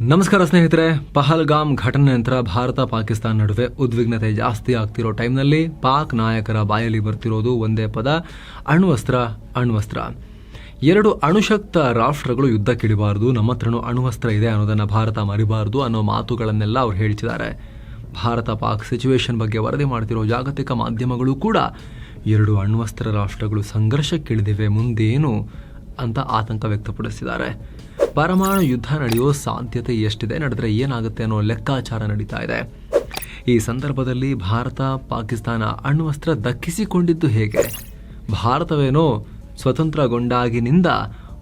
ನಮಸ್ಕಾರ ಸ್ನೇಹಿತರೆ, ಪಹಲ್ಗಾಮ್ ಘಟನೆ ನಂತರ ಭಾರತ ಪಾಕಿಸ್ತಾನ ನಡುವೆ ಉದ್ವಿಗ್ನತೆ ಜಾಸ್ತಿ ಆಗ್ತಿರೋ ಟೈಮ್ನಲ್ಲಿ ಪಾಕ್ ನಾಯಕರ ಬಾಯಲ್ಲಿ ಬರ್ತಿರೋದು ಒಂದೇ ಪದ, ಅಣ್ವಸ್ತ್ರ ಅಣ್ವಸ್ತ್ರ. ಎರಡು ಅಣುಶಕ್ತ ರಾಷ್ಟ್ರಗಳು ಯುದ್ಧಕ್ಕಿಳಿಬಾರದು ನಮ್ಮ ಹತ್ರನೂ ಅಣ್ವಸ್ತ್ರ ಇದೆ ಅನ್ನೋದನ್ನು ಭಾರತ ಮರಿಬಾರದು ಅನ್ನೋ ಮಾತುಗಳನ್ನೆಲ್ಲ ಅವ್ರು ಹೇಳ್ತಿದ್ದಾರೆ. ಭಾರತ ಪಾಕ್ ಸಿಚುವೇಶನ್ ಬಗ್ಗೆ ವರದಿ ಮಾಡ್ತಿರೋ ಜಾಗತಿಕ ಮಾಧ್ಯಮಗಳು ಕೂಡ ಎರಡು ಅಣ್ವಸ್ತ್ರ ರಾಷ್ಟ್ರಗಳು ಸಂಘರ್ಷಕ್ಕಿಳಿದಿವೆ ಮುಂದೇನು ಅಂತ ಆತಂಕ ವ್ಯಕ್ತಪಡಿಸಿದ್ದಾರೆ. ಪರಮಾಣು ಯುದ್ಧ ನಡೆಯೋ ಸಾಧ್ಯತೆ ಎಷ್ಟಿದೆ ನಡೆದರೆ ಏನಾಗುತ್ತೆ ಅನ್ನೋ ಲೆಕ್ಕಾಚಾರ ನಡೀತಾ ಇದೆ. ಈ ಸಂದರ್ಭದಲ್ಲಿ ಭಾರತ, ಪಾಕಿಸ್ತಾನ ಅಣ್ವಸ್ತ್ರ ದಕ್ಕಿಸಿಕೊಂಡಿದ್ದು ಹೇಗೆ? ಭಾರತವೇನೋ ಸ್ವತಂತ್ರಗೊಂಡಾಗಿನಿಂದ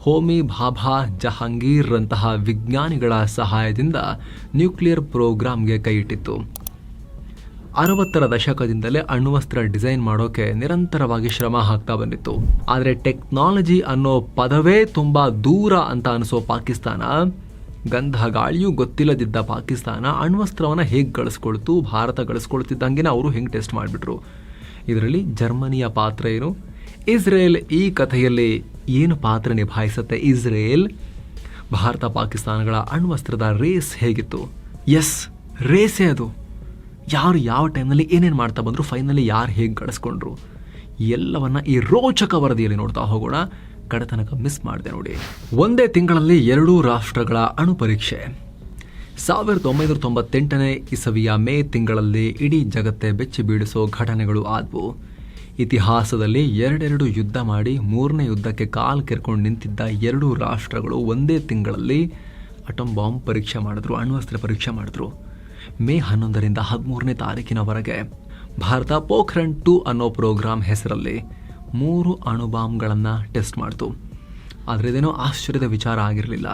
ಹೋಮಿ ಭಾಭಾ ಜಹಾಂಗೀರ್ ರಂತಹ ವಿಜ್ಞಾನಿಗಳ ಸಹಾಯದಿಂದ ನ್ಯೂಕ್ಲಿಯರ್ ಪ್ರೋಗ್ರಾಂಗೆ ಕೈಯಿಟ್ಟಿತ್ತು. ಅರವತ್ತರ ದಶಕದಿಂದಲೇ ಅಣ್ವಸ್ತ್ರ ಡಿಸೈನ್ ಮಾಡೋಕೆ ನಿರಂತರವಾಗಿ ಶ್ರಮ ಹಾಕ್ತಾ ಬಂದಿತ್ತು. ಆದರೆ ಟೆಕ್ನಾಲಜಿ ಅನ್ನೋ ಪದವೇ ತುಂಬ ದೂರ ಅಂತ ಅನಿಸೋ ಪಾಕಿಸ್ತಾನ ಗಂಧ ಗಾಳಿಯೂ ಗೊತ್ತಿಲ್ಲದಿದ್ದ ಪಾಕಿಸ್ತಾನ ಅಣ್ವಸ್ತ್ರವನ್ನು ಹೇಗೆ ಗಳಿಸ್ಕೊಳ್ತು, ಭಾರತ ಗಳಿಸ್ಕೊಳ್ತಿದ್ದಂಗೆ ಅವರು ಹೆಂಗೆ ಟೆಸ್ಟ್ ಮಾಡಿಬಿಟ್ರು. ಇದರಲ್ಲಿ ಜರ್ಮನಿಯ ಪಾತ್ರ ಏನು? ಇಸ್ರೇಲ್ ಈ ಕಥೆಯಲ್ಲಿ ಏನು ಪಾತ್ರ ನಿಭಾಯಿಸುತ್ತೆ? ಇಸ್ರೇಲ್, ಭಾರತ ಪಾಕಿಸ್ತಾನಗಳ ಅಣ್ವಸ್ತ್ರದ ರೇಸ್ ಹೇಗಿತ್ತು? ಎಸ್, ರೇಸೇ ಅದು. ಯಾರು ಯಾವ ಟೈಮ್ನಲ್ಲಿ ಏನೇನು ಮಾಡ್ತಾ ಬಂದರು ಫೈನಲಿ ಯಾರು ಹೇಗೆ ಗಳಿಸ್ಕೊಂಡ್ರು, ಎಲ್ಲವನ್ನು ಈ ರೋಚಕ ವರದಿಯಲ್ಲಿ ನೋಡ್ತಾ ಹೋಗೋಣ. ಕಡೆತನಕ ಮಿಸ್ ಮಾಡಿದೆ ನೋಡಿ. ಒಂದೇ ತಿಂಗಳಲ್ಲಿ ಎರಡೂ ರಾಷ್ಟ್ರಗಳ ಅಣು ಪರೀಕ್ಷೆ. ಸಾವಿರದ ಒಂಬೈನೂರ ತೊಂಬತ್ತೆಂಟನೇ ಇಸವಿಯ ಮೇ ತಿಂಗಳಲ್ಲಿ ಇಡೀ ಜಗತ್ತೇ ಬೆಚ್ಚಿ ಬೀಳಿಸೋ ಘಟನೆಗಳು ಆದವು. ಇತಿಹಾಸದಲ್ಲಿ ಎರಡೆರಡು ಯುದ್ಧ ಮಾಡಿ ಮೂರನೇ ಯುದ್ಧಕ್ಕೆ ಕಾಲು ಕೆರ್ಕೊಂಡು ನಿಂತಿದ್ದ ಎರಡೂ ರಾಷ್ಟ್ರಗಳು ಒಂದೇ ತಿಂಗಳಲ್ಲಿ ಅಟಮ್ ಬಾಂಬ್ ಪರೀಕ್ಷೆ ಮಾಡಿದ್ರು, ಅಣ್ವಸ್ತ್ರ ಪರೀಕ್ಷೆ ಮಾಡಿದ್ರು. ಮೇ ಹನ್ನೊಂದರಿಂದ ಹದಿಮೂರನೇ ತಾರೀಕಿನವರೆಗೆ ಭಾರತ ಪೋಖ್ರಣ್ ಟು ಅನ್ನೋ ಪ್ರೋಗ್ರಾಂ ಹೆಸರಲ್ಲಿ ಮೂರು ಅಣು ಬಾಂಬ್ಗಳನ್ನು ಟೆಸ್ಟ್ ಮಾಡಿತು. ಆದರೆ ಇದೇನೋ ಆಶ್ಚರ್ಯದ ವಿಚಾರ ಆಗಿರಲಿಲ್ಲ.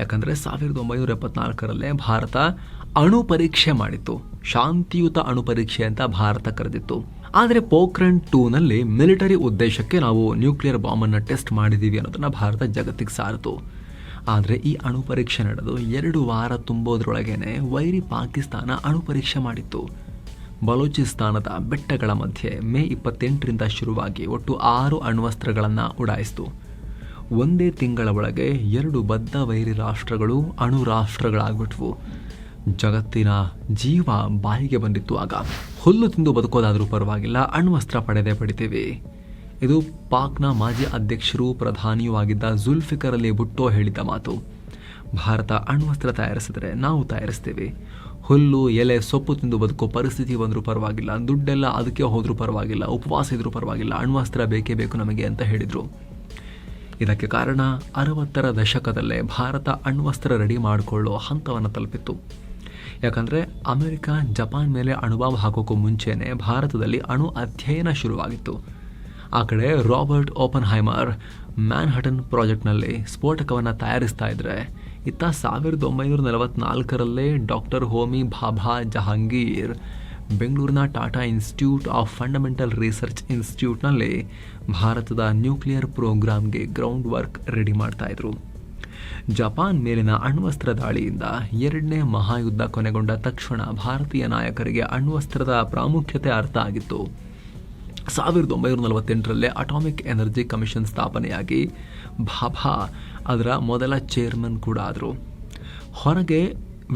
ಯಾಕಂದರೆ ಸಾವಿರದ ಒಂಬೈನೂರ ಎಪ್ಪತ್ನಾಲ್ಕರಲ್ಲೇ ಭಾರತ ಅಣು ಪರೀಕ್ಷೆ ಮಾಡಿತ್ತು. ಶಾಂತಿಯುತ ಅಣು ಪರೀಕ್ಷೆ ಅಂತ ಭಾರತ ಕರೆದಿತ್ತು. ಆದರೆ ಪೋಖ್ರಣ್ ಟೂನಲ್ಲಿ ಮಿಲಿಟರಿ ಉದ್ದೇಶಕ್ಕೆ ನಾವು ನ್ಯೂಕ್ಲಿಯರ್ ಬಾಂಬನ್ನು ಟೆಸ್ಟ್ ಮಾಡಿದ್ದೀವಿ ಅನ್ನೋದನ್ನು ಭಾರತ ಜಗತ್ತಿಗೆ ಸಾರಿತು. ಆದರೆ ಈ ಅಣು ಪರೀಕ್ಷೆ ನಡೆದು ಎರಡು ವಾರ ತುಂಬೋದ್ರೊಳಗೇನೆ ವೈರಿ ಪಾಕಿಸ್ತಾನ ಅಣು ಪರೀಕ್ಷೆ ಮಾಡಿತ್ತು. ಬಲೂಚಿಸ್ತಾನದ ಬೆಟ್ಟಗಳ ಮಧ್ಯೆ ಮೇ ಇಪ್ಪತ್ತೆಂಟರಿಂದ ಶುರುವಾಗಿ ಒಟ್ಟು ಆರು ಅಣ್ವಸ್ತ್ರಗಳನ್ನು ಉಡಾಯಿಸಿತು. ಒಂದೇ ತಿಂಗಳ ಒಳಗೆ ಎರಡು ಬದ್ಧ ವೈರಿ ರಾಷ್ಟ್ರಗಳು ಅಣು ರಾಷ್ಟ್ರಗಳಾಗ್ಬಿಟ್ವು. ಜಗತ್ತಿನ ಜೀವ ಬಾಯಿಗೆ ಬಂದಿತ್ತು ಆಗ. ಹುಲ್ಲು ತಿಂದು ಬದುಕೋದಾದರೂ ಪರವಾಗಿಲ್ಲ, ಅಣ್ವಸ್ತ್ರ ಪಡೆದೇ ಪಡಿತೀವಿ. ಇದು ಪಾಕ್ನ ಮಾಜಿ ಅಧ್ಯಕ್ಷರು ಪ್ರಧಾನಿಯೂ ಆಗಿದ್ದ ಜುಲ್ಫಿಕರ್ ಅಲಿ ಭುಟ್ಟೋ ಹೇಳಿದ ಮಾತು. ಭಾರತ ಅಣ್ವಸ್ತ್ರ ತಯಾರಿಸಿದರೆ ನಾವು ತಯಾರಿಸ್ತೇವೆ. ಹುಲ್ಲು, ಎಲೆ, ಸೊಪ್ಪು ತಿಂದು ಬದುಕೋ ಪರಿಸ್ಥಿತಿ ಬಂದರೂ ಪರವಾಗಿಲ್ಲ. ದುಡ್ಡೆಲ್ಲ ಅದಕ್ಕೆ ಹೋದರೂ ಪರವಾಗಿಲ್ಲ. ಉಪವಾಸ ಇದ್ರೂ ಪರವಾಗಿಲ್ಲ. ಅಣ್ವಸ್ತ್ರ ಬೇಕೇ ಬೇಕು ನಮಗೆ ಅಂತ ಹೇಳಿದರು. ಇದಕ್ಕೆ ಕಾರಣ ಅರವತ್ತರ ದಶಕದಲ್ಲೇ ಭಾರತ ಅಣ್ವಸ್ತ್ರ ರೆಡಿ ಮಾಡಿಕೊಳ್ಳೋ ಹಂತವನ್ನು ತಲುಪಿತ್ತು. ಯಾಕಂದರೆ ಅಮೆರಿಕ, ಜಪಾನ್ ಮೇಲೆ ಅಣುಭಾವ ಹಾಕೋಕ್ಕೂ ಮುಂಚೆನೇ ಭಾರತದಲ್ಲಿ ಅಣು ಅಧ್ಯಯನ ಶುರುವಾಗಿತ್ತು. ಆ ಕಡೆ ರಾಬರ್ಟ್ ಓಪನ್ ಹೈಮರ್ ಮ್ಯಾನ್ಹಟನ್ ಪ್ರಾಜೆಕ್ಟ್ನಲ್ಲಿ ಸ್ಫೋಟಕವನ್ನು ತಯಾರಿಸ್ತಾ ಇದ್ದರೆ ಇತ್ತ ಸಾವಿರದ ಒಂಬೈನೂರ ನಲವತ್ನಾಲ್ಕರಲ್ಲೇ ಡಾಕ್ಟರ್ ಹೋಮಿ ಭಾಭಾ ಜಹಾಂಗೀರ್ ಬೆಂಗಳೂರಿನ Tata institute of fundamental research ಇನ್ಸ್ಟಿಟ್ಯೂಟ್ನಲ್ಲಿ ಭಾರತದ ನ್ಯೂಕ್ಲಿಯರ್ ಪ್ರೋಗ್ರಾಮ್ಗೆ ಗ್ರೌಂಡ್ ವರ್ಕ್ ರೆಡಿ ಮಾಡ್ತಾಯಿದ್ರು ಜಪಾನ್ ಮೇಲಿನ ಅಣ್ವಸ್ತ್ರ ದಾಳಿಯಿಂದ ಎರಡನೇ ಮಹಾಯುದ್ಧ ಕೊನೆಗೊಂಡ ತಕ್ಷಣ ಭಾರತೀಯ ನಾಯಕರಿಗೆ ಅಣ್ವಸ್ತ್ರದ ಪ್ರಾಮುಖ್ಯತೆ ಅರ್ಥ ಆಗಿತ್ತು. ಸಾವಿರದ ಒಂಬೈನೂರ ನಲವತ್ತೆಂಟರಲ್ಲೇ ಅಟಾಮಿಕ್ ಎನರ್ಜಿ ಕಮಿಷನ್ ಸ್ಥಾಪನೆಯಾಗಿ ಭಾಭಾ, ಅದರ ಮೊದಲ ಚೇರ್ಮನ್ ಕೂಡ ಆದರು. ಹೊರಗೆ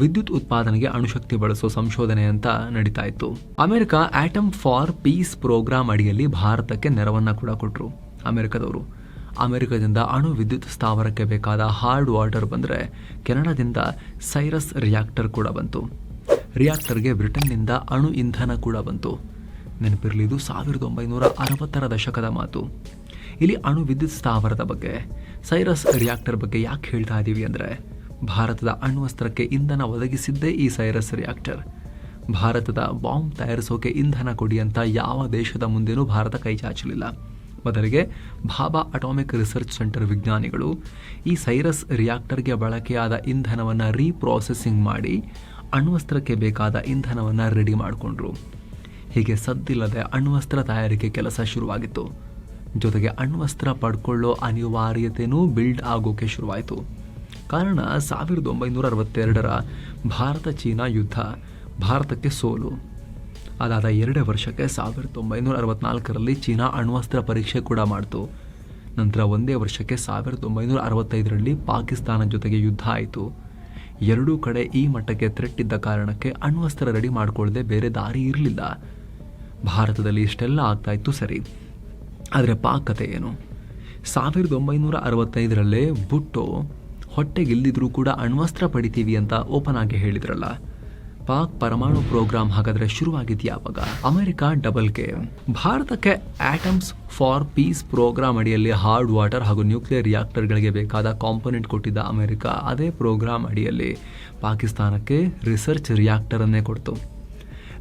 ವಿದ್ಯುತ್ ಉತ್ಪಾದನೆಗೆ ಅಣುಶಕ್ತಿ ಬಳಸೋ ಸಂಶೋಧನೆ ಅಂತ ನಡೀತಾ ಇತ್ತು. America atom for peace programme ಅಡಿಯಲ್ಲಿ ಭಾರತಕ್ಕೆ ನೆರವನ್ನ ಕೂಡ ಕೊಟ್ಟರು ಅಮೆರಿಕದವರು. ಅಮೆರಿಕದಿಂದ ಅಣು ವಿದ್ಯುತ್ ಸ್ಥಾವರಕ್ಕೆ ಬೇಕಾದ ಹಾರ್ಡ್ ವಾಟರ್ ಬಂದರೆ ಕೆನಡಾದಿಂದ ಸೈರಸ್ ರಿಯಾಕ್ಟರ್ ಕೂಡ ಬಂತು. ರಿಯಾಕ್ಟರ್ಗೆ ಬ್ರಿಟನ್ನಿಂದ ಅಣು ಇಂಧನ ಕೂಡ ಬಂತು. ನೆನಪಿರಲಿ, ಇದು ಸಾವಿರದ ಒಂಬೈನೂರ ಅರವತ್ತರ ದಶಕದ ಮಾತು. ಇಲ್ಲಿ ಅಣು ವಿದ್ಯುತ್ ಸ್ಥಾವರದ ಬಗ್ಗೆ, ಸೈರಸ್ ರಿಯಾಕ್ಟರ್ ಬಗ್ಗೆ ಯಾಕೆ ಹೇಳ್ತಾ ಇದ್ದೀವಿ ಅಂದರೆ, ಭಾರತದ ಅಣ್ವಸ್ತ್ರಕ್ಕೆ ಇಂಧನ ಒದಗಿಸಿದ್ದೇ ಈ ಸೈರಸ್ ರಿಯಾಕ್ಟರ್. ಭಾರತದ ಬಾಂಬ್ ತಯಾರಿಸೋಕೆ ಇಂಧನ ಕೊಡಿ ಅಂತ ಯಾವ ದೇಶದ ಮುಂದೆನೂ ಭಾರತ ಕೈ ಚಾಚಲಿಲ್ಲ. ಬದಲಿಗೆ, ಭಾಬಾ ಅಟಾಮಿಕ್ ರಿಸರ್ಚ್ ಸೆಂಟರ್ ವಿಜ್ಞಾನಿಗಳು ಈ ಸೈರಸ್ ರಿಯಾಕ್ಟರ್ಗೆ ಬಳಕೆಯಾದ ಇಂಧನವನ್ನು ರೀಪ್ರಾಸೆಸಿಂಗ್ ಮಾಡಿ ಅಣ್ವಸ್ತ್ರಕ್ಕೆ ಬೇಕಾದ ಇಂಧನವನ್ನು ರೆಡಿ ಮಾಡಿಕೊಂಡ್ರು. ಹೀಗೆ ಸದ್ದಿಲ್ಲದೆ ಅಣ್ವಸ್ತ್ರ ತಯಾರಿಕೆ ಕೆಲಸ ಶುರುವಾಗಿತ್ತು. ಜೊತೆಗೆ ಅಣ್ವಸ್ತ್ರ ಪಡ್ಕೊಳ್ಳೋ ಅನಿವಾರ್ಯತೆಯೂ ಬಿಲ್ಡ್ ಆಗೋಕೆ ಶುರುವಾಯಿತು. ಕಾರಣ ಸಾವಿರದ ಒಂಬೈನೂರ ಅರವತ್ತೆರಡರ ಭಾರತ ಚೀನಾ ಯುದ್ಧ, ಭಾರತಕ್ಕೆ ಸೋಲು. ಅದಾದ ಎರಡೇ ವರ್ಷಕ್ಕೆ ಸಾವಿರದ ಒಂಬೈನೂರ ಅರವತ್ನಾಲ್ಕರಲ್ಲಿ ಚೀನಾ ಅಣ್ವಸ್ತ್ರ ಪರೀಕ್ಷೆ ಕೂಡ ಮಾಡಿತು. ನಂತರ ಒಂದೇ ವರ್ಷಕ್ಕೆ ಸಾವಿರದ ಒಂಬೈನೂರ ಅರವತ್ತೈದರಲ್ಲಿ ಪಾಕಿಸ್ತಾನ ಜೊತೆಗೆ ಯುದ್ಧ ಆಯಿತು. ಎರಡೂ ಕಡೆ ಈ ಮಟ್ಟಕ್ಕೆ ಥ್ರೆಟ್ ಕಾರಣಕ್ಕೆ ಅಣ್ವಸ್ತ್ರ ರೆಡಿ ಮಾಡಿಕೊಳ್ಳದೆ ಬೇರೆ ದಾರಿ ಇರಲಿಲ್ಲ. ಭಾರತದಲ್ಲಿ ಇಷ್ಟೆಲ್ಲ ಆಗ್ತಾ ಇತ್ತು ಸರಿ. ಆದರೆ ಪಾಕ್ ಕತೆ ಏನು? ಸಾವಿರದ ಒಂಬೈನೂರ ಅರವತ್ತೈದರಲ್ಲೇ ಬುಟ್ಟು ಹೊಟ್ಟೆಗಿಲ್ದಿದ್ರೂ ಕೂಡ ಅಣ್ವಸ್ತ್ರ ಪಡಿತೀವಿ ಅಂತ ಓಪನ್ ಆಗಿ ಹೇಳಿದ್ರಲ್ಲ. ಪಾಕ್ ಪರಮಾಣು ಪ್ರೋಗ್ರಾಂ ಹಾಗಾದ್ರೆ ಶುರುವಾಗಿದ್ದು ಯಾವಾಗ ಅಮೆರಿಕ ಡಬಲ್ ಕೆ. ಭಾರತಕ್ಕೆ ಆಟಮ್ಸ್ ಫಾರ್ ಪೀಸ್ ಪ್ರೋಗ್ರಾಂ ಅಡಿಯಲ್ಲಿ ಹಾರ್ಡ್ ವಾಟರ್ ಹಾಗೂ ನ್ಯೂಕ್ಲಿಯರ್ ರಿಯಾಕ್ಟರ್ಗಳಿಗೆ ಬೇಕಾದ ಕಾಂಪೊನೆಂಟ್ ಕೊಟ್ಟಿದ್ದ ಅಮೆರಿಕ ಅದೇ ಪ್ರೋಗ್ರಾಂ ಅಡಿಯಲ್ಲಿ ಪಾಕಿಸ್ತಾನಕ್ಕೆ ರಿಸರ್ಚ್ ರಿಯಾಕ್ಟರನ್ನೇ ಕೊಡ್ತು.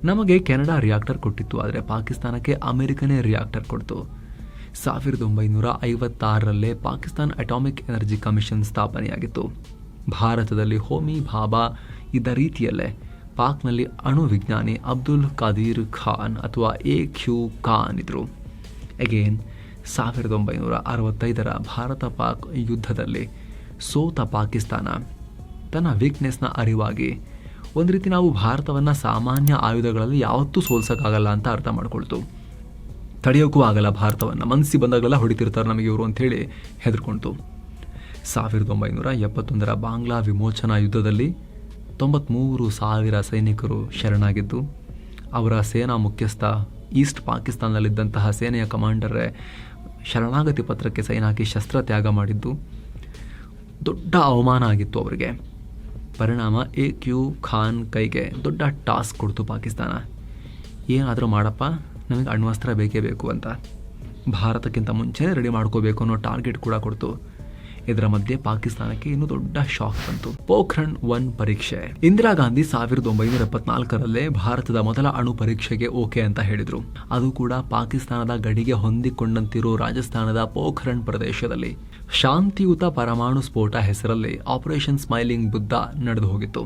ನಮಗೆ ಕೆನಡಾ ರಿಯಾಕ್ಟರ್ ಕೊಟ್ಟಿತ್ತು, ಆದರೆ ಪಾಕಿಸ್ತಾನಕ್ಕೆ ಅಮೆರಿಕನೇ ರಿಯಾಕ್ಟರ್ ಕೊಡ್ತು. ಸಾವಿರದ ಒಂಬೈನೂರ ಐವತ್ತಾರರಲ್ಲೇ ಪಾಕಿಸ್ತಾನ್ ಅಟಾಮಿಕ್ ಎನರ್ಜಿ ಕಮಿಷನ್ ಸ್ಥಾಪನೆಯಾಗಿತ್ತು. ಭಾರತದಲ್ಲಿ ಹೋಮಿ ಭಾಬಾ ಇದ್ದ ರೀತಿಯಲ್ಲೇ ಪಾಕ್ನಲ್ಲಿ ಅಣು ವಿಜ್ಞಾನಿ ಅಬ್ದುಲ್ ಖಾದೀರ್ ಖಾನ್ ಅಥವಾ ಎ ಕ್ಯೂ ಖಾನ್ ಇದ್ರು. ಅಗೇನ್ ಸಾವಿರದ ಒಂಬೈನೂರ ಅರವತ್ತೈದರ ಭಾರತ ಪಾಕ್ ಯುದ್ಧದಲ್ಲಿ ಸೋತ ಪಾಕಿಸ್ತಾನ. ತನ್ನ ವೀಕ್ನೆಸ್ನ ಅರಿವಾಗಿ ಒಂದು ರೀತಿ ನಾವು ಭಾರತವನ್ನು ಸಾಮಾನ್ಯ ಆಯುಧಗಳಲ್ಲಿ ಯಾವತ್ತೂ ಸೋಲ್ಸೋಕ್ಕಾಗಲ್ಲ ಅಂತ ಅರ್ಥ ಮಾಡ್ಕೊಳ್ತು. ತಡೆಯೋಕ್ಕೂ ಆಗಲ್ಲ ಭಾರತವನ್ನು. ಮನಸ್ಸಿ ಬಂದಾಗಲೆಲ್ಲ ಹೊಡಿತಿರ್ತಾರೆ ನಮಗೆ ಇವರು ಅಂಥೇಳಿ ಹೆದರ್ಕೊಳ್ತು ಸಾವಿರದ ಒಂಬೈನೂರ ಎಪ್ಪತ್ತೊಂದರ ಬಾಂಗ್ಲಾ ವಿಮೋಚನಾ ಯುದ್ಧದಲ್ಲಿ ತೊಂಬತ್ತ್ಮೂರು ಸಾವಿರ ಸೈನಿಕರು ಶರಣಾಗಿದ್ದು, ಅವರ ಸೇನಾ ಮುಖ್ಯಸ್ಥ ಈಸ್ಟ್ ಪಾಕಿಸ್ತಾನದಲ್ಲಿದ್ದಂತಹ ಸೇನೆಯ ಕಮಾಂಡರೇ ಶರಣಾಗತಿ ಪತ್ರಕ್ಕೆ ಸೈನ್ ಹಾಕಿ ಶಸ್ತ್ರ ತ್ಯಾಗ ಮಾಡಿದ್ದು. ದೊಡ್ಡ ಅವಮಾನ ಆಗಿತ್ತು ಅವರಿಗೆ. ಪರಿಣಾಮ ಎ ಕ್ಯೂ ಖಾನ್ ಕೈಗೆ ದೊಡ್ಡ ಟಾಸ್ಕ್ ಕೊಡ್ತು ಪಾಕಿಸ್ತಾನ. ಏನಾದರೂ ಮಾಡಪ್ಪ? ನಮಗೆ ಅಣ್ವಸ್ತ್ರ ಬೇಕೇ ಬೇಕು ಅಂತ. ಭಾರತಕ್ಕಿಂತ ಮುಂಚೆನೇ ರೆಡಿ ಮಾಡ್ಕೋಬೇಕು ಅನ್ನೋ ಟಾರ್ಗೆಟ್ ಕೂಡ ಕೊಡ್ತು. ಇದರ ಮಧ್ಯೆ ಪಾಕಿಸ್ತಾನಕ್ಕೆ ಇನ್ನೂ ದೊಡ್ಡ ಶಾಕ್ ಬಂತು. ಪೋಖ್ರಣ್ ಒನ್ ಪರೀಕ್ಷೆ. ಇಂದಿರಾ ಗಾಂಧಿ ಸಾವಿರದ ಒಂಬೈನೂರ ಎಪ್ಪತ್ನಾಲ್ಕರಲ್ಲೇ ಭಾರತದ ಮೊದಲ ಅಣು ಪರೀಕ್ಷೆಗೆ ಓಕೆ ಅಂತ ಹೇಳಿದ್ರು. ಅದು ಕೂಡ ಪಾಕಿಸ್ತಾನದ ಗಡಿಗೆ ಹೊಂದಿಕೊಂಡಂತಿರೋ ರಾಜಸ್ಥಾನದ ಪೋಖ್ರಣ್ ಪ್ರದೇಶದಲ್ಲಿ. ಶಾಂತಿಯುತ ಪರಮಾಣು ಸ್ಫೋಟ ಹೆಸರಲ್ಲಿ ಆಪರೇಷನ್ ಸ್ಮೈಲಿಂಗ್ ಬುದ್ಧ ನಡೆದು ಹೋಗಿತ್ತು.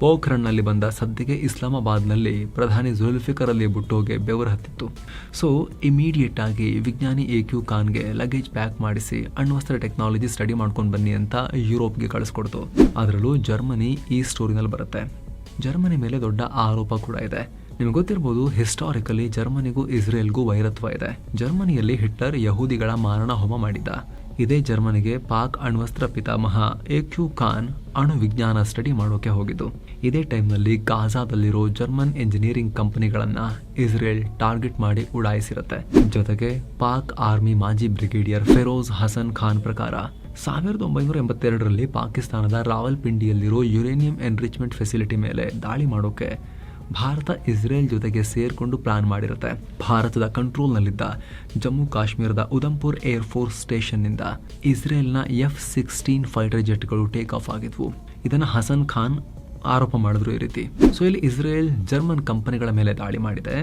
ಪೋಖ್ರಣ್ನಲ್ಲಿ ಬಂದ ಸದ್ದಿಗೆ ಇಸ್ಲಾಮಾಬಾದ್ನಲ್ಲಿ ಪ್ರಧಾನಿ ಜುಲ್ಫಿಕರ್ ಅಲ್ಲಿ ಬುಟ್ಟೋಗೆ ಬೆವರು ಹತ್ತಿತ್ತು. ಸೊ ಇಮಿಡಿಯೇಟ್ ಆಗಿ ವಿಜ್ಞಾನಿ ಎ ಕ್ಯೂ ಖಾನ್ಗೆ ಲಗೇಜ್ ಪ್ಯಾಕ್ ಮಾಡಿಸಿ ಅಣ್ವಸ್ತ್ರ ಟೆಕ್ನಾಲಜಿ ಸ್ಟಡಿ ಮಾಡ್ಕೊಂಡು ಬನ್ನಿ ಅಂತ ಯುರೋಪ್ಗೆ ಕಳಿಸ್ಕೊಡ್ತು. ಅದರಲ್ಲೂ ಜರ್ಮನಿ ಈ ಸ್ಟೋರಿನಲ್ಲಿ ಬರುತ್ತೆ. ಜರ್ಮನಿ ಮೇಲೆ ದೊಡ್ಡ ಆರೋಪ ಕೂಡ ಇದೆ. ನಿಮ್ಗೆ ಗೊತ್ತಿರ್ಬೋದು ಹಿಸ್ಟಾರಿಕಲಿ ಜರ್ಮನಿಗೂ ಇಸ್ರೇಲ್ಗೂ ವೈರತ್ವ ಇದೆ. ಜರ್ಮನಿಯಲ್ಲಿ ಹಿಟ್ಲರ್ ಯಹೂದಿಗಳ ಮಾರಣ ಹೋಮ ಮಾಡಿದ್ದ. ಇದೇ ಜರ್ಮನಿಗೆ ಪಾಕ್ ಅಣ್ವಸ್ತ್ರ ಪಿತಾಮಹ ಎ ಖಾನ್ ಅಣು ವಿಜ್ಞಾನ ಸ್ಟಡಿ ಮಾಡೋಕೆ ಹೋಗಿದ್ದು. ಇದೇ ಟೈಮ್ನಲ್ಲಿ ಗಾಜಾದಲ್ಲಿರೋ ಜರ್ಮನ್ ಇಂಜಿನಿಯರಿಂಗ್ ಕಂಪನಿಗಳನ್ನ ಇಸ್ರೇಲ್ ಟಾರ್ಗೆಟ್ ಮಾಡಿ ಉಡಾಯಿಸಿರುತ್ತೆ. ಜೊತೆಗೆ ಪಾಕ್ ಆರ್ಮಿ ಮಾಜಿ ಬ್ರಿಗೇಡಿಯರ್ ಫೆರೋಜ್ ಹಸನ್ ಖಾನ್ ಪ್ರಕಾರ ಸಾವಿರದ ಒಂಬೈನೂರ ಎಂಬತ್ತೆರಡರಲ್ಲಿ ಪಾಕಿಸ್ತಾನದ ರಾವಲ್ಪಿಂಡಿಯಲ್ಲಿರೋ ಯುರೇನಿಯಂ ಎನ್ರಿಚ್ಮೆಂಟ್ ಫೆಸಿಲಿಟಿ ಮೇಲೆ ದಾಳಿ ಮಾಡೋಕೆ ಭಾರತ, ಇಸ್ರೇಲ್ ಜೊತೆಗೆ ಸೇರಿಕೊಂಡು ಪ್ಲಾನ್ ಮಾಡಿರುತ್ತೆ. ಭಾರತದ ಕಂಟ್ರೋಲ್ನಲ್ಲಿದ್ದ ಜಮ್ಮು ಕಾಶ್ಮೀರದ ಉದಂಪುರ್ ಏರ್ ಫೋರ್ಸ್ ಸ್ಟೇಷನ್ನಿಂದ ಇಸ್ರೇಲ್ನ ಎಫ್ ಸಿಕ್ಸ್ಟೀನ್ ಫೈಟರ್ ಜೆಟ್ಗಳು ಟೇಕ್ ಆಫ್ ಆಗಿದ್ವು. ಇದನ್ನು ಹಸನ್ ಖಾನ್ ಆರೋಪ ಮಾಡಿದ್ರು ಈ ರೀತಿ. ಸೊ ಇಲ್ಲಿ ಇಸ್ರೇಲ್ ಜರ್ಮನ್ ಕಂಪನಿಗಳ ಮೇಲೆ ದಾಳಿ ಮಾಡಿದೆ.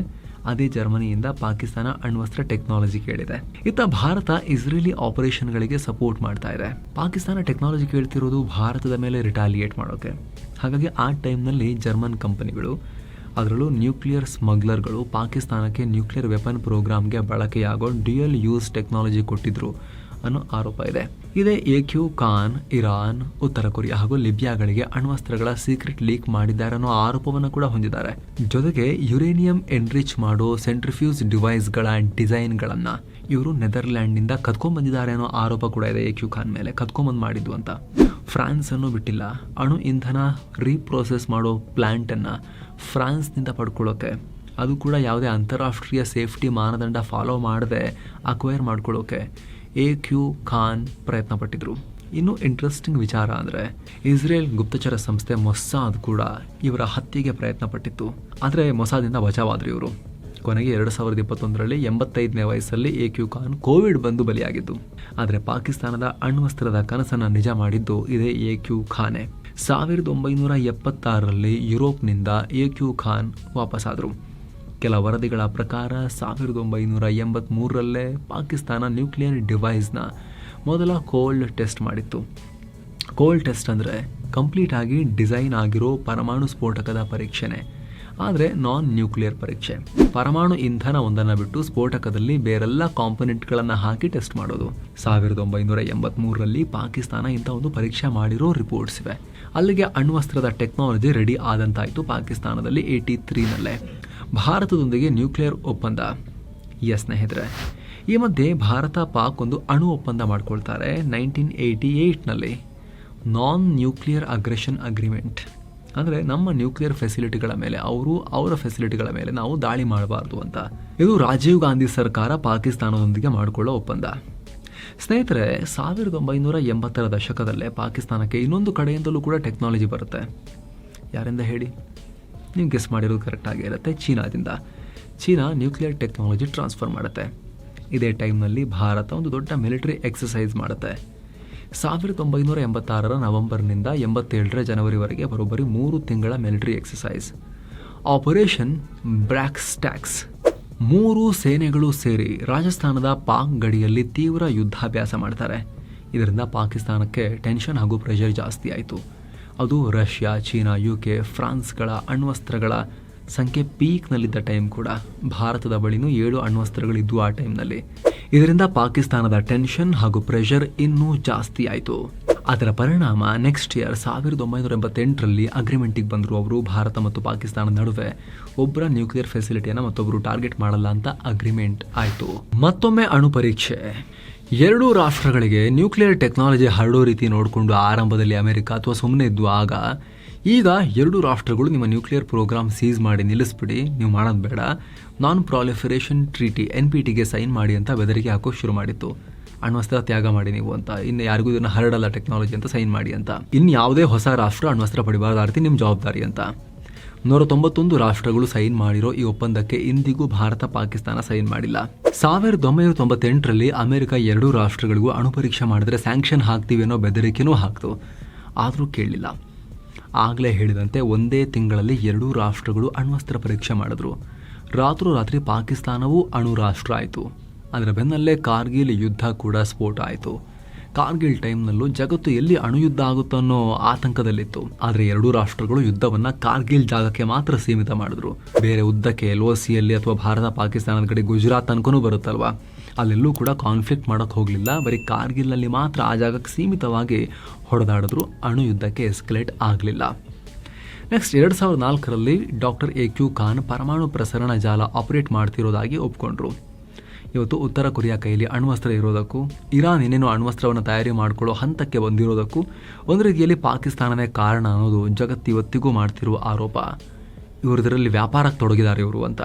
ಅದೇ ಜರ್ಮನಿಯಿಂದ ಪಾಕಿಸ್ತಾನ ಅಣ್ವಸ್ತ್ರ ಟೆಕ್ನಾಲಜಿ ಕೇಳಿದೆ. ಇತ್ತ ಭಾರತ ಇಸ್ರೇಲಿ ಆಪರೇಷನ್ಗಳಿಗೆ ಸಪೋರ್ಟ್ ಮಾಡ್ತಾ ಇದೆ. ಪಾಕಿಸ್ತಾನ ಟೆಕ್ನಾಲಜಿ ಕೇಳ್ತಿರೋದು ಭಾರತದ ಮೇಲೆ ರಿಟಾಲಿಯೇಟ್ ಮಾಡೋಕೆ. ಹಾಗಾಗಿ ಆ ಟೈಮ್ನಲ್ಲಿ ಜರ್ಮನ್ ಕಂಪನಿಗಳು ಅದರಲ್ಲೂ ನ್ಯೂಕ್ಲಿಯರ್ ಸ್ಮಗ್ಲರ್ಗಳು ಪಾಕಿಸ್ತಾನಕ್ಕೆ ನ್ಯೂಕ್ಲಿಯರ್ ವೆಪನ್ ಪ್ರೋಗ್ರಾಮ್ಗೆ ಬಳಕೆಯಾಗೋ ಡ್ಯುಯಲ್ ಯೂಸ್ ಟೆಕ್ನಾಲಜಿ ಕೊಟ್ಟಿದ್ರು. ಅನ್ನೋ ಆರೋಪ ಇದೆ. ಇದೇ ಎ ಕ್ಯೂ ಖಾನ್, ಇರಾನ್, ಉತ್ತರ ಕೊರಿಯಾ ಹಾಗೂ ಲಿಬಿಯಾಗಳಿಗೆ ಅಣ್ವಸ್ತ್ರಗಳ ಸೀಕ್ರೆಟ್ ಲೀಕ್ ಮಾಡಿದ್ದಾರೆ ಅನ್ನೋ ಆರೋಪವನ್ನು ಕೂಡ ಹೊಂದಿದ್ದಾರೆ. ಜೊತೆಗೆ ಯುರೇನಿಯಂ ಎನ್ರಿಚ್ ಮಾಡೋ ಸೆಂಟ್ರಿಫ್ಯೂಸ್ ಡಿವೈಸ್ಗಳ ಡಿಸೈನ್ಗಳನ್ನು ಇವರು ನೆದರ್ಲ್ಯಾಂಡ್ನಿಂದ ಕದ್ಕೊಂಡ್ಬಂದಿದ್ದಾರೆ ಅನ್ನೋ ಆರೋಪ ಕೂಡ ಇದೆ ಎ ಕ್ಯೂ ಖಾನ್ ಮೇಲೆ. ಕದ್ಕೊಂಬಂದು ಮಾಡಿದ್ದು ಅಂತ. ಫ್ರಾನ್ಸ್ ಅನ್ನು ಬಿಟ್ಟಿಲ್ಲ. ಅಣು ಇಂಧನ ರೀಪ್ರೋಸೆಸ್ ಮಾಡೋ ಪ್ಲ್ಯಾಂಟನ್ನು ಫ್ರಾನ್ಸ್ನಿಂದ ಪಡ್ಕೊಳ್ಳೋಕೆ. ಅದು ಕೂಡ ಯಾವುದೇ ಅಂತಾರಾಷ್ಟ್ರೀಯ ಸೇಫ್ಟಿ ಮಾನದಂಡ ಫಾಲೋ ಮಾಡದೆ ಅಕ್ವೈರ್ ಮಾಡ್ಕೊಳ್ಳೋಕೆ. ಎ ಕ್ಯೂ ಖಾನ್ ಪ್ರಯತ್ನ ಪಟ್ಟಿದ್ರು. ಇನ್ನು ಇಂಟ್ರೆಸ್ಟಿಂಗ್ ವಿಚಾರ ಅಂದರೆ ಇಸ್ರೇಲ್ ಗುಪ್ತಚರ ಸಂಸ್ಥೆ ಮೊಸ್ಸಾದ್ ಕೂಡ ಇವರ ಹತ್ಯೆಗೆ ಪ್ರಯತ್ನ ಪಟ್ಟಿತ್ತು. ಆದರೆ ಮೊಸಾದಿಂದ ಬಚಾವಾದ್ರು ಇವರು. ಕೊನೆಗೆ ಎರಡು ಸಾವಿರದ ಇಪ್ಪತ್ತೊಂದರಲ್ಲಿ ಎಂಬತ್ತೈದನೇ ವಯಸ್ಸಲ್ಲಿ ಎ ಕ್ಯೂ ಖಾನ್ ಕೋವಿಡ್ ಬಂದು ಬಲಿಯಾಗಿದ್ದು. ಆದರೆ ಪಾಕಿಸ್ತಾನದ ಅಣ್ವಸ್ತ್ರದ ಕನಸನ್ನು ನಿಜ ಮಾಡಿದ್ದು ಇದೇ ಎ ಕ್ಯೂ ಖಾನೆ ಸಾವಿರದ ಒಂಬೈನೂರ ಎಪ್ಪತ್ತಾರರಲ್ಲಿ ಯುರೋಪ್ನಿಂದ ಎ ಕ್ಯೂ ಖಾನ್ ವಾಪಸ್ಸಾದರು ಕೆಲ ವರದಿಗಳ ಪ್ರಕಾರ ಸಾವಿರದ ಒಂಬೈನೂರ ಎಂಬತ್ತ್ಮೂರರಲ್ಲೇ ಪಾಕಿಸ್ತಾನ ನ್ಯೂಕ್ಲಿಯರ್ ಡಿವೈಸ್ನ ಮೊದಲ ಕೋಲ್ಡ್ ಟೆಸ್ಟ್ ಮಾಡಿತ್ತು. ಕೋಲ್ಡ್ ಟೆಸ್ಟ್ ಅಂದರೆ ಕಂಪ್ಲೀಟ್ ಆಗಿ ಡಿಸೈನ್ ಆಗಿರೋ ಪರಮಾಣು ಸ್ಫೋಟಕದ ಪರೀಕ್ಷೆನೆ. ಆದರೆ ನಾನ್ ನ್ಯೂಕ್ಲಿಯರ್ ಪರೀಕ್ಷೆ. ಪರಮಾಣು ಇಂಧನ ಒಂದನ್ನು ಬಿಟ್ಟು ಸ್ಫೋಟಕದಲ್ಲಿ ಬೇರೆಲ್ಲ ಕಾಂಪೊನೆಂಟ್ಗಳನ್ನು ಹಾಕಿ ಟೆಸ್ಟ್ ಮಾಡೋದು. ಸಾವಿರದ ಒಂಬೈನೂರ ಎಂಬತ್ಮೂರರಲ್ಲಿ ಪಾಕಿಸ್ತಾನ ಇಂಥ ಒಂದು ಪರೀಕ್ಷೆ ಮಾಡಿರೋ ರಿಪೋರ್ಟ್ಸ್ ಇವೆ. ಅಲ್ಲಿಗೆ ಅಣ್ವಸ್ತ್ರದ ಟೆಕ್ನಾಲಜಿ ರೆಡಿ ಆದಂತಾಯಿತು ಪಾಕಿಸ್ತಾನದಲ್ಲಿ ಏಯ್ಟಿ ತ್ರೀನಲ್ಲೇ ಭಾರತದೊಂದಿಗೆ ನ್ಯೂಕ್ಲಿಯರ್ ಒಪ್ಪಂದ. ಎಸ್ ಸ್ನೇಹಿತರೆ. ಈ ಮಧ್ಯೆ ಭಾರತ ಪಾಕ್ ಒಂದು ಅಣು ಒಪ್ಪಂದ ಮಾಡ್ಕೊಳ್ತಾರೆ ನೈನ್ಟೀನ್ ಏಯ್ಟಿ ಏಯ್ಟ್ನಲ್ಲಿ ನಾನ್ ನ್ಯೂಕ್ಲಿಯರ್ ಅಗ್ರೆಷನ್ ಅಗ್ರಿಮೆಂಟ್ ಅಂದರೆ ನಮ್ಮ ನ್ಯೂಕ್ಲಿಯರ್ ಫೆಸಿಲಿಟಿಗಳ ಮೇಲೆ, ಅವರು ಅವರ ಫೆಸಿಲಿಟಿಗಳ ಮೇಲೆ ನಾವು ದಾಳಿ ಮಾಡಬಾರ್ದು ಅಂತ. ಇದು ರಾಜೀವ್ ಗಾಂಧಿ ಸರ್ಕಾರ ಪಾಕಿಸ್ತಾನದೊಂದಿಗೆ ಮಾಡಿಕೊಳ್ಳೋ ಒಪ್ಪಂದ. ಸ್ನೇಹಿತರೆ, ಸಾವಿರದ ಒಂಬೈನೂರ ಎಂಬತ್ತರ ದಶಕದಲ್ಲೇ ಪಾಕಿಸ್ತಾನಕ್ಕೆ ಇನ್ನೊಂದು ಕಡೆಯಿಂದಲೂ ಕೂಡ ಟೆಕ್ನಾಲಜಿ ಬರುತ್ತೆ. ಯಾರಿಂದ ಹೇಳಿ? ನೀವು ಗೆಸ್ ಮಾಡಿರೋದು ಕರೆಕ್ಟಾಗಿ ಇರುತ್ತೆ. ಚೀನಾದಿಂದ. ಚೀನಾ ನ್ಯೂಕ್ಲಿಯರ್ ಟೆಕ್ನಾಲಜಿ ಟ್ರಾನ್ಸ್ಫರ್ ಮಾಡುತ್ತೆ. ಇದೇ ಟೈಮ್ನಲ್ಲಿ ಭಾರತ ಒಂದು ದೊಡ್ಡ ಮಿಲಿಟರಿ ಎಕ್ಸಸೈಸ್ ಮಾಡುತ್ತೆ. ಸಾವಿರದ ಒಂಬೈನೂರ ಎಂಬತ್ತಾರರ ನವೆಂಬರ್ನಿಂದ ಎಂಬತ್ತೇಳರ ಜನವರಿವರೆಗೆ ಬರೋಬ್ಬರಿ ಮೂರು ತಿಂಗಳ ಮಿಲಿಟರಿ ಎಕ್ಸಸೈಸ್ ಆಪರೇಷನ್ ಬ್ರ್ಯಾಕ್ಸ್ಟ್ಯಾಕ್ಸ್ ಮೂರು ಸೇನೆಗಳು ಸೇರಿ ರಾಜಸ್ಥಾನದ ಪಾಕ್ ಗಡಿಯಲ್ಲಿ ತೀವ್ರ ಯುದ್ಧಾಭ್ಯಾಸ ಮಾಡ್ತಾರೆ. ಇದರಿಂದ ಪಾಕಿಸ್ತಾನಕ್ಕೆ ಟೆನ್ಷನ್ ಹಾಗೂ ಪ್ರೆಷರ್ ಜಾಸ್ತಿ ಆಯಿತು. ಅದು ರಷ್ಯಾ, ಚೀನಾ ಯು ಕೆ ಫ್ರಾನ್ಸ್ಗಳ ಅಣ್ವಸ್ತ್ರಗಳ ಸಂಖ್ಯೆ ಪೀಕ್ನಲ್ಲಿದ್ದ ಟೈಮ್ ಕೂಡ. ಭಾರತದ ಬಳಿನೂ ಏಳು ಅಣ್ವಸ್ತ್ರಗಳಿದ್ವು ಆ ಟೈಮ್ನಲ್ಲಿ. ಇದರಿಂದ ಪಾಕಿಸ್ತಾನದ ಟೆನ್ಷನ್ ಹಾಗೂ ಪ್ರೆಷರ್ ಇನ್ನೂ ಜಾಸ್ತಿ ಆಯಿತು. ಅದರ ಪರಿಣಾಮ ನೆಕ್ಸ್ಟ್ ಇಯರ್ ಸಾವಿರದ ಒಂಬೈನೂರ ಎಂಬತ್ತೆಂಟರಲ್ಲಿ ಅಗ್ರಿಮೆಂಟಿಗೆ ಬಂದರು ಅವರು ಭಾರತ ಮತ್ತು ಪಾಕಿಸ್ತಾನದ ನಡುವೆ. ಒಬ್ಬರ ನ್ಯೂಕ್ಲಿಯರ್ ಫೆಸಿಲಿಟಿಯನ್ನು ಮತ್ತೊಬ್ಬರು ಟಾರ್ಗೆಟ್ ಮಾಡಲ್ಲ ಅಂತ ಅಗ್ರಿಮೆಂಟ್ ಆಯಿತು. ಮತ್ತೊಮ್ಮೆ ಅಣು ಪರೀಕ್ಷೆ. ಎರಡೂ ರಾಷ್ಟ್ರಗಳಿಗೆ ನ್ಯೂಕ್ಲಿಯರ್ ಟೆಕ್ನಾಲಜಿ ಹರಡೋ ರೀತಿ ನೋಡಿಕೊಂಡು ಆರಂಭದಲ್ಲಿ ಅಮೆರಿಕ ಅಥವಾ ಸುಮ್ಮನೆ ಇದ್ದು ಆಗ, ಈಗ ಎರಡೂ ರಾಷ್ಟ್ರಗಳು ನಿಮ್ಮ ನ್ಯೂಕ್ಲಿಯರ್ ಪ್ರೋಗ್ರಾಮ್ ಸೀಸ್ ಮಾಡಿ ನಿಲ್ಲಿಸ್ಬಿಡಿ, ನೀವು ಮಾಡೋದು ಬೇಡ. Non proliferation treaty N P ಟಿಗೆ ಸೈನ್ ಮಾಡಿ ಅಂತ ಬೆದರಿಕೆ ಹಾಕೋ ಶುರು ಮಾಡಿತ್ತು. ಅಣ್ವಸ್ತ್ರ ತ್ಯಾಗ ಮಾಡಿ ನೀವು ಅಂತ. ಇನ್ನು ಯಾರಿಗೂ ಇದನ್ನು ಹರಡಲ್ಲ ಟೆಕ್ನಾಲಜಿ ಅಂತ ಸೈನ್ ಮಾಡಿ ಅಂತ. ಇನ್ನು ಯಾವುದೇ ಹೊಸ ರಾಷ್ಟ್ರ ಅಣ್ವಸ್ತ್ರ ಪಡಿಬಾರ್ದು ಆರತಿ ನಿಮ್ಮ ಜವಾಬ್ದಾರಿ ಅಂತ. ನೂರ ತೊಂಬತ್ತೊಂದು ರಾಷ್ಟ್ರಗಳು ಸೈನ್ ಮಾಡಿರೋ ಈ ಒಪ್ಪಂದಕ್ಕೆ ಇಂದಿಗೂ ಭಾರತ ಪಾಕಿಸ್ತಾನ ಸೈನ್ ಮಾಡಿಲ್ಲ. ಸಾವಿರದ ಒಂಬೈನೂರ ತೊಂಬತ್ತೆಂಟರಲ್ಲಿ ಅಮೆರಿಕ ಎರಡೂ ರಾಷ್ಟ್ರಗಳಿಗೂ ಅಣುಪರೀಕ್ಷೆ ಮಾಡಿದ್ರೆ ಸ್ಯಾಂಕ್ಷನ್ ಹಾಕ್ತೀವಿ ಅನ್ನೋ ಬೆದರಿಕೆನೂ ಹಾಕ್ತು. ಆದರೂ ಕೇಳಲಿಲ್ಲ ಆಗಲೇ ಹೇಳಿದಂತೆ ಒಂದೇ ತಿಂಗಳಲ್ಲಿ ಎರಡೂ ರಾಷ್ಟ್ರಗಳು ಅಣ್ವಸ್ತ್ರ ಪರೀಕ್ಷೆ ಮಾಡಿದ್ರು. ರಾತ್ರೋರಾತ್ರಿ ಪಾಕಿಸ್ತಾನವೂ ಅಣು ರಾಷ್ಟ್ರ ಆಯಿತು. ಅದರ ಬೆನ್ನಲ್ಲೇ ಕಾರ್ಗಿಲ್ ಯುದ್ಧ ಕೂಡ ಸ್ಫೋಟ ಆಯಿತು. ಕಾರ್ಗಿಲ್ ಟೈಮ್ನಲ್ಲೂ ಜಗತ್ತು ಎಲ್ಲಿ ಅಣುಯುದ್ಧ ಆಗುತ್ತೋ ಅನ್ನೋ ಆತಂಕದಲ್ಲಿತ್ತು. ಆದರೆ ಎರಡೂ ರಾಷ್ಟ್ರಗಳು ಯುದ್ಧವನ್ನ ಕಾರ್ಗಿಲ್ ಜಾಗಕ್ಕೆ ಮಾತ್ರ ಸೀಮಿತ ಮಾಡಿದ್ರು. ಬೇರೆ ಉದ್ದಕ್ಕೆ, ಎಲ್ಒಸಿಯಲ್ಲಿ ಅಥವಾ ಭಾರತ, ಪಾಕಿಸ್ತಾನದ ಕಡೆ ಗುಜರಾತ್ ತನಕನೂ ಬರುತ್ತಲ್ವಾ? ಅಲ್ಲೆಲ್ಲೂ ಕೂಡ ಕಾನ್ಫ್ಲಿಕ್ಟ್ ಮಾಡೋಕೆ ಹೋಗಲಿಲ್ಲ. ಬರೀ ಕಾರ್ಗಿಲ್ನಲ್ಲಿ ಮಾತ್ರ ಆ ಜಾಗಕ್ಕೆ ಸೀಮಿತವಾಗಿ ಹೊಡೆದಾಡಿದ್ರು. ಅಣು ಯುದ್ಧಕ್ಕೆ ಎಸ್ಕಲೇಟ್ ಆಗಲಿಲ್ಲ. ನೆಕ್ಸ್ಟ್ ಎರಡು ಸಾವಿರದ ನಾಲ್ಕರಲ್ಲಿ ಡಾಕ್ಟರ್ ಎ ಕ್ಯೂ ಖಾನ್ ಪರಮಾಣು ಪ್ರಸರಣ ಜಾಲ ಆಪರೇಟ್ ಮಾಡ್ತಿರೋದಾಗಿ ಒಪ್ಕೊಂಡ್ರು. ಇವತ್ತು ಉತ್ತರ ಕೊರಿಯಾ ಕೈಯಲ್ಲಿ ಅಣ್ವಸ್ತ್ರ ಇರೋದಕ್ಕೂ, ಇರಾನ್ ಇನ್ನೇನು ಅಣ್ವಸ್ತ್ರವನ್ನು ತಯಾರಿ ಮಾಡಿಕೊಳ್ಳೋ ಹಂತಕ್ಕೆ ಬಂದಿರೋದಕ್ಕೂ, ಒಂದು ರೀತಿಯಲ್ಲಿ ಪಾಕಿಸ್ತಾನವೇ ಕಾರಣ ಅನ್ನೋದು ಜಗತ್ತು ಇವತ್ತಿಗೂ ಮಾಡ್ತಿರುವ ಆರೋಪ. ಇವರು ಇದರಲ್ಲಿ ವ್ಯಾಪಾರಕ್ಕೆ ತೊಡಗಿದ್ದಾರೆ ಇವರು ಅಂತ.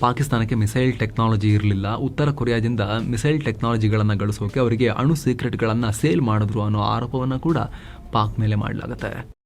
ಪಾಕಿಸ್ತಾನಕ್ಕೆ ಮಿಸೈಲ್ ಟೆಕ್ನಾಲಜಿ ಇರಲಿಲ್ಲ. ಉತ್ತರ ಕೊರಿಯಾದಿಂದ ಮಿಸೈಲ್ ಟೆಕ್ನಾಲಜಿಗಳನ್ನು ಗಳಿಸೋಕೆ ಅವರಿಗೆ ಅಣು ಸೀಕ್ರೆಟ್ಗಳನ್ನು ಸೇಲ್ ಮಾಡಿದ್ರು ಅನ್ನೋ ಆರೋಪವನ್ನು ಕೂಡ ಪಾಕ್ ಮೇಲೆ ಮಾಡಲಾಗುತ್ತೆ.